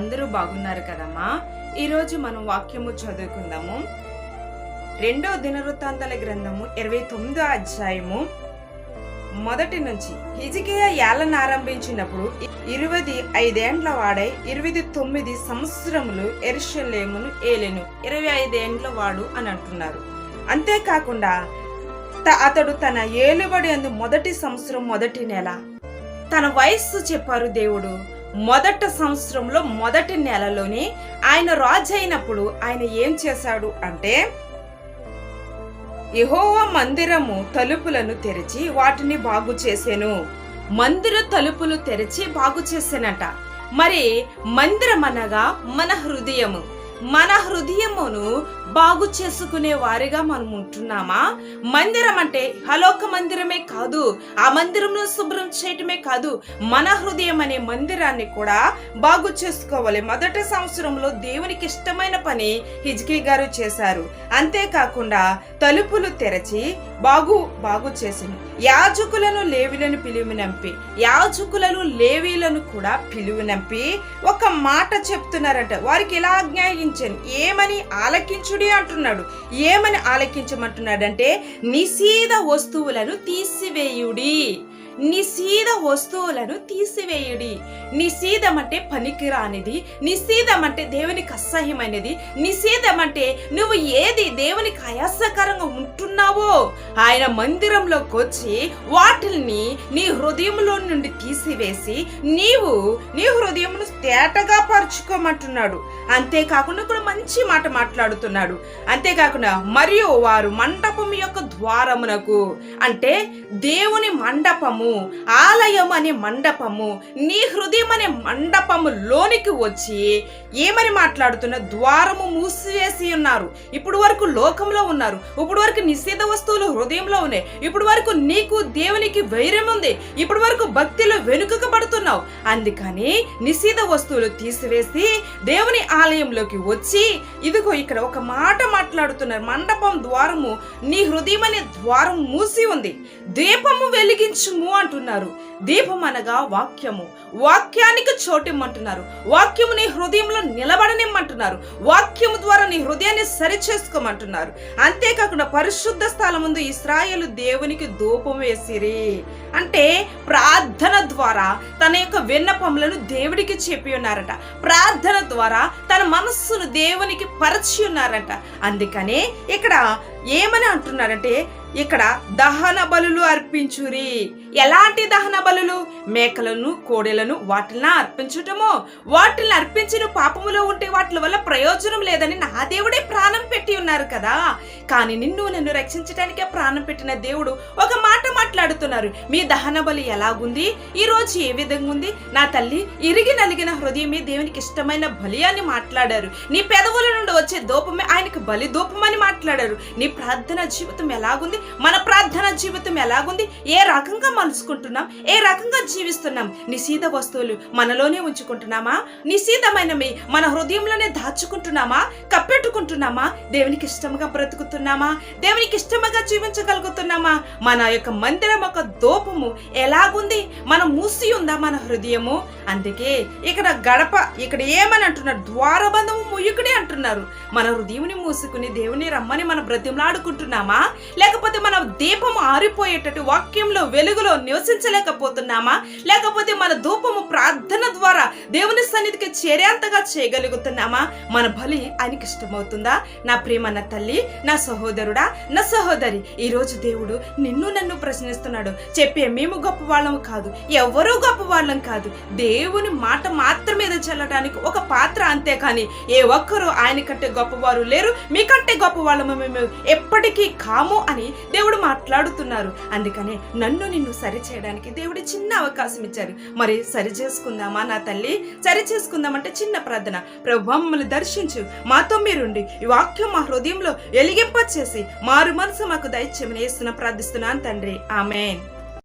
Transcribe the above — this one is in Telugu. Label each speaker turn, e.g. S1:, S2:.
S1: అందరూ బాగున్నారు కదమ్మా. ఈరోజు మనం వాక్యము చదువుకుందాము. రెండో దినవృత్తాంతాల గ్రంథము ఇరవై తొమ్మిదో అధ్యాయము మొదటి నుంచి హిజికియా ఏళ్ళను ఆరంభించినప్పుడు ఇరవై ఐదేండ్ల వాడై ఇరవై తొమ్మిది సంవత్సరములు ఎరుషలేమును ఏలెను. ఇరవై ఐదేండ్ల వాడు అని అంటున్నారు. అంతేకాకుండా త- అతడు తన ఏలుబడి అందు మొదటి సంవత్సరం మొదటి నెల. తన వయస్సు చెప్పారు దేవుడు. మొదటి సంవత్సరంలో మొదటి నెలలోనే ఆయన రాజు అయినప్పుడు ఆయన ఏం చేశాడు అంటే యెహోవా మందిరము తలుపులను తెరిచి వాటిని బాగు చేసాను. మందిర తలుపులు తెరిచి బాగు చేశానట మరి మందిరం అనగా మన హృదయము. మన హృదయమును బాగు చేసుకునే వారిగా మనం ఉంటున్నామా? మందిరం అంటే హలోక మందిరమే కాదు ఆ మందిరంలో శుభ్రం చేయటమే కాదు మన హృదయం అనే మందిరాన్ని కూడా బాగు చేసుకోవాలి. మొదటి సంవత్సరంలో దేవునికి ఇష్టమైన పని హిజ్కి గారు చేశారు. అంతేకాకుండా తలుపులు తెరచి బాగు బాగు చేసింది యాజకులను లేవిలను పిలువనంపి యాజకులను లేవీలను కూడా పిలువనంపి ఒక మాట చెప్తున్నారట. వారికి ఎలా ఆజ్ఞాయించండి ఏమని ఆలకించుడి అంటున్నాడు. ఏమని ఆలకించమంటున్నాడంటే నిషీద వస్తువులను తీసివేయుడి. నిషీద వస్తువులను తీసివేయుడి. నిషీదం అంటే పనికిరానిది నిషీదం అంటే దేవునికి అసహ్యమైనది నిషేధం అంటే నువ్వు ఏది దేవునికి అయాసకరంగా ఉంటున్నావో? ఆయన మందిరంలోకి వచ్చి వాటిని నీ హృదయంలో నుండి తీసివేసి నీవు నీ హృదయమును తేటగా పరుచుకోమంటున్నాడు. అంతేకాకుండా కూడా మంచి మాట మాట్లాడుతున్నాడు. అంతేకాకుండా మరియు వారు మండపం యొక్క ద్వారమునకు అంటే దేవుని మండపము ఆలయం అనే మండపము నీ హృదయం అనే మండపము లోనికి వచ్చి ఏమని మాట్లాడుతున్న ద్వారము మూసివేసి ఉన్నారు. ఇప్పుడు వరకు లోకంలో ఉన్నారు. ఇప్పుడు వరకు నిషేధ వస్తువులు హృదయంలో ఉన్నాయి. ఇప్పుడు వరకు నీకు దేవునికి వైరం ఉంది. ఇప్పుడు వరకు భక్తిలో వెనుకకు పడుతున్నావు. అందుకని నిషేధ వస్తువులు తీసివేసి దేవుని ఆలయంలోకి వచ్చి ఇదిగో ఇక్కడ ఒక మాట మాట్లాడుతున్నారు. మండపం ద్వారము నీ హృదయం అనే ద్వారం మూసి ఉంది. దీపము వెలిగించుము అంటున్నారు. దీపం అనగా వాక్యము. వాక్యానికి చోటిమ్మంటున్నారు. వాక్యము నీ హృదయంలో నిలబడనిమ్మంటున్నారు. వాక్యము ద్వారా నీ హృదయాన్ని సరి చేసుకోమంటున్నారు అంతేకాకుండా పరిశుద్ధ స్థలం ముందు ఇస్రాయేలు దేవునికి ధూపం వేసిరి. అంటే ప్రార్థన ద్వారా తన యొక్క విన్నపములను దేవుడికి చెప్పి ఉన్నారట. ప్రార్థన ద్వారా తన మనస్సును దేవునికి పరిచి ఉన్నారట. అందుకనే ఇక్కడ ఏమని అంటున్నారంటే ఇక్కడ దహన బలులు అర్పించురి. ఎలాంటి దహన బలులు? మేకలను కోడెలను వాటిని అర్పించటము. వాటిని అర్పించిన పాపములో ఉంటే వాటి వల్ల ప్రయోజనం లేదని నా దేవుడే ప్రాణం పెట్టి ఉన్నారు కదా. కానీ నిన్ను నన్ను రక్షించడానికే ప్రాణం పెట్టిన దేవుడు ఒక మాట మాట్లాడుతున్నారు. మీ దహన బలి ఎలాగుంది? ఈ రోజు ఏ విధంగా ఉంది? నా తల్లి ఇరిగి నలిగిన హృదయమే దేవునికి ఇష్టమైన బలి అని మాట్లాడారు. నీ పెదవుల నుండి వచ్చే దూపమే ఆయనకు బలి దూపం అని మాట్లాడారు. నీ ప్రార్థన జీవితం ఎలాగుంది? మన ప్రార్థన జీవితం ఎలాగుంది? ఏ రకంగా మలుచుకుంటున్నాం? ఏ రకంగా జీవిస్తున్నాం? నిషీద వస్తువులు మనలోనే ఉంచుకుంటున్నామా? నిషీదమైనవి మన హృదయంలోనే దాచుకుంటున్నామా? కప్పెట్టుకుంటున్నామా? దేవునికి ఇష్టముగా బ్రతుకుతున్నామా? దేవునికి ఇష్టముగా జీవించగలుగుతున్నామా? మన యొక్క మందిరం యొక్క దోపము. ఎలాగుంది? మనం మూసి ఉందా మన హృదయము? అందుకే ఇక్కడ గడప ఇక్కడ ఏమని అంటున్నారు ద్వారబంధము ముయ్యుకుడే అంటున్నారు అంటున్నారు. మన హృదయంని మూసుకుని దేవుని రమ్మని మనం బ్రతిమలాడుకుంటున్నామా? లేకపోతే మన దీపము ఆరిపోయేటట్టు వాక్యంలో వెలుగులో నివసించలేకపోతున్నామా? లేకపోతే మన ధూపము ప్రార్థన ద్వారా దేవుని సన్నిధికి చేరేంతగా చేయగలుగుతున్నామా? మన బలి ఆయనకి ఇష్టమవుతుందా? నా ప్రేమ నా తల్లి నా సహోదరుడా నా సహోదరి ఈరోజు దేవుడు నిన్ను నన్ను ప్రశ్నిస్తున్నాడు. చెప్పే మేము గొప్ప వాళ్ళం కాదు ఎవరూ గొప్ప వాళ్ళం కాదు. దేవుని మాట మాత్రమే చల్లడానికి ఒక పాత్ర అంతే కానీ ఏ ఒక్కరూ ఆయన కంటే గొప్పవారు లేరు మీకంటే గొప్ప వాళ్ళము మేము ఎప్పటికీ కాము అని దేవుడు మాట్లాడుతున్నారు. అందుకనే నన్ను నిన్ను సరి చేయడానికి దేవుడు చిన్న అవకాశం ఇచ్చారు. మరి సరి చేసుకుందామా నా తల్లి? సరి చేసుకుందామంటే చిన్న ప్రార్థన. ప్రభు మమ్మల్ని దర్శించు. మాతో మీరుండి ఈ వాక్యం మా హృదయంలో ఎలిగింప చేసి మారు మనసు మాకు దయచేమని వేస్తున్నా ప్రార్థిస్తున్నాను తండ్రి. ఆమెన్.